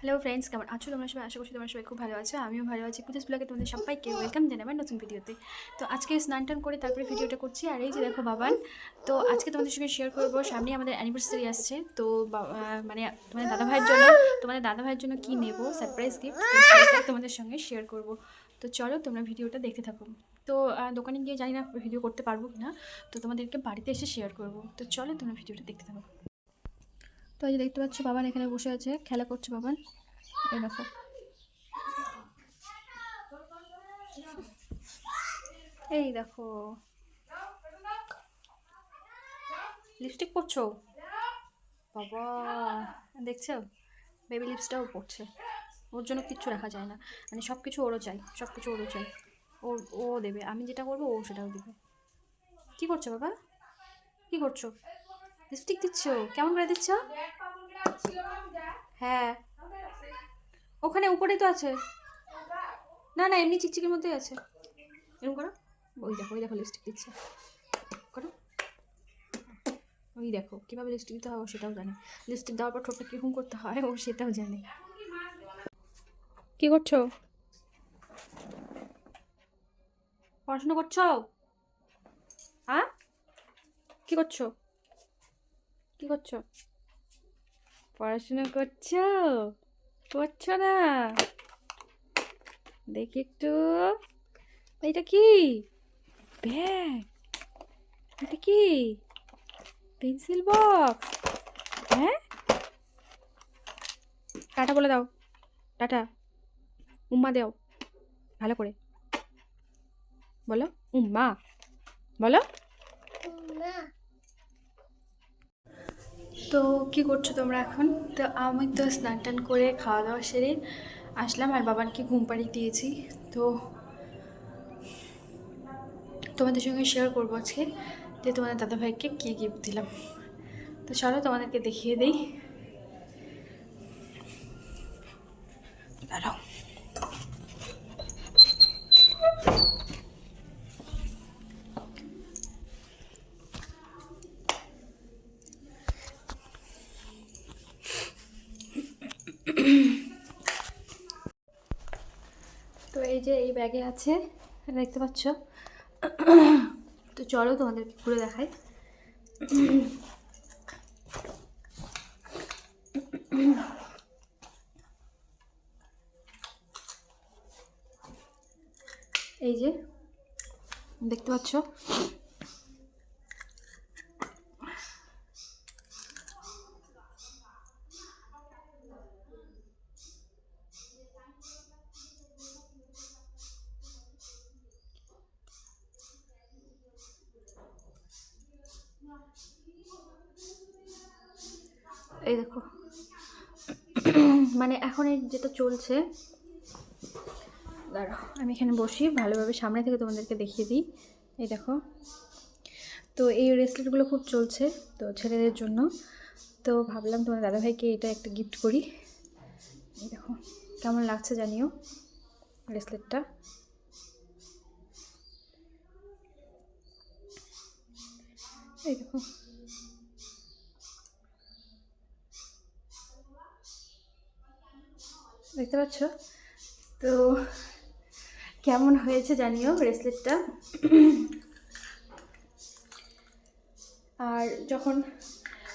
Hello friends কেমন আছো তোমরা সবাই? আশা করছি তোমরা সবাই খুব ভালো আছো। আমিও ভালো আছি। পুজোস ব্লগে তোমাদের সবাইকে ওয়েলকাম আমার নতুন ভিডিওতে। তো আজকে স্নান টান করে তারপরে ভিডিওটা করছি। আর এই যে দেখো বাবান, তো আজকে তোমাদের সঙ্গে শেয়ার করব। সামনে আমাদের অ্যানিভার্সারি আসছে। তো মানে তোমাদের দাদা ভাইয়ের জন্য, তোমাদের দাদা ভাইয়ের জন্য কী নেব? সারপ্রাইজ গিফট তোমাদের সঙ্গে শেয়ার করব। তো চলো তোমরা ভিডিওটা দেখতে থাকো। তো দোকানে গিয়ে জানি না ভিডিও করতে পারব কি না তো তোমাদেরকে বাড়িতে এসে শেয়ার করব। তো চলো তোমরা ভিডিওটা দেখতে থাকো। তো এই যে দেখতে পাচ্ছ বাবান এখানে বসে আছে, খেলা করছে বাবান। এই দেখো। এই দেখো। লিপস্টিক পরছো? বাবা, দেখছ? বেবি লিপসটাও পড়ছে ওর জন্য কিচ্ছু রাখা যায় না। মানে সব কিছু ওরও চাই সব কিছু ওরও চাই। ও ও দেবে। আমি যেটা করব, ও সেটাও দেবে। কি করছ বাবা? কি করছ? লিপস্টিক দিচ্ছ? কেমন করে দিচ্ছ? হ্যাঁ। ওখানে উপরে তো আছে। না না, এমনি চিকচিকের মধ্যেই আছে। এরকম করো। ওই দেখো ওই দেখো লিপস্টিক দিচ্ছে। করো। ওই দেখো, কীভাবে লিপস্টিক দিতে হয় ও সেটাও জানে। লিপস্টিক দেওয়ার পর ঠোঁটটা কীরকম করতে হয় ও সেটাও জানে। কি করছ? পড়াশোনা করছ? হ্যাঁ কি করছ? করছ? পড়াশোনা করছ? করছ না? দেখি একটু। এটা কি? ব্যাগ। এটা কি? Pencil box. হ্যাঁ? টাটা বলে দাও। টাটা। উম্মা দাও। ভালো করে। বলো, উম্মা। বলো। তো কি করছ তোমরা এখন? তো আমি তো স্নান টান করে খাওয়া দাওয়া সেরে আসলাম আর বাবানকে ঘুম পাড়িয়ে দিয়েছি। তো তোমাদের সঙ্গে শেয়ার করব আজকে যে তোমাদের দাদাভাইকে কী গিফট দিলাম। তো চলো তোমাদেরকে দেখিয়ে দিই। দাঁড়াও তো এই যে এই ব্যাগে আছে, দেখতে পাচ্ছ? তো চলো তোমাদের ঘুরে দেখাই। এই যে, দেখতে পাচ্ছ? এই দেখো। মানে এখন এই যেটা চলছে, দাঁড়াও, আমি এখানে বসি, ভালোভাবে সামনে থেকে তোমাদেরকে দেখিয়ে দিই। এই দেখো। তো এই রেসলেটগুলো খুব চলছে, তো ছেলেদের জন্য। তো ভাবলাম তোমার দাদাভাইকে এটা একটা গিফট করি। এই দেখো, কেমন লাগছে জানিও ব্রেসলেটটা এই দেখো। দেখতে পাচ্ছ? তো কেমন হয়েছে জানিও ব্রেসলেটটা? আর যখন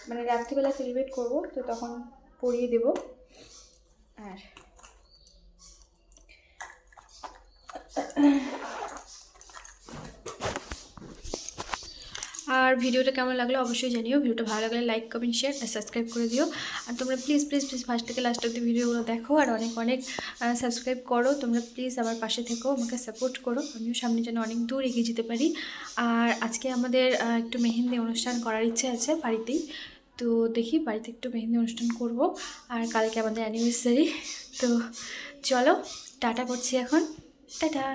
মানে রাত্রিবেলা সেলিব্রেট করব, তো তখন পরিয়ে দেব। আর আর ভিডিওটা কেমন লাগল অবশ্যই জানিও। ভিডিওটা ভালো লাগলে লাইক কমেন্ট শেয়ার আর সাবস্ক্রাইব করে দিও। আর তোমরা প্লিজ প্লিজ প্লিজ ফার্স্ট থেকে লাস্ট অব্দি ভিডিওগুলো দেখো আর অনেক অনেক সাবস্ক্রাইব করো। তোমরা প্লিজ আমার পাশে থেকো, আমাকে সাপোর্ট করো। আমিও সামনে যেন অনেক দূর এগিয়ে যেতে পারি। আর আজকে আমাদের একটু মেহেন্দি অনুষ্ঠান করার ইচ্ছে আছে বাড়িতেই। তো দেখি বাড়িতে একটু মেহেন্দি অনুষ্ঠান করব। আর কালকে আমাদের অ্যানিভার্সারি তো চলো, টাটা করছি এখন। টাটা।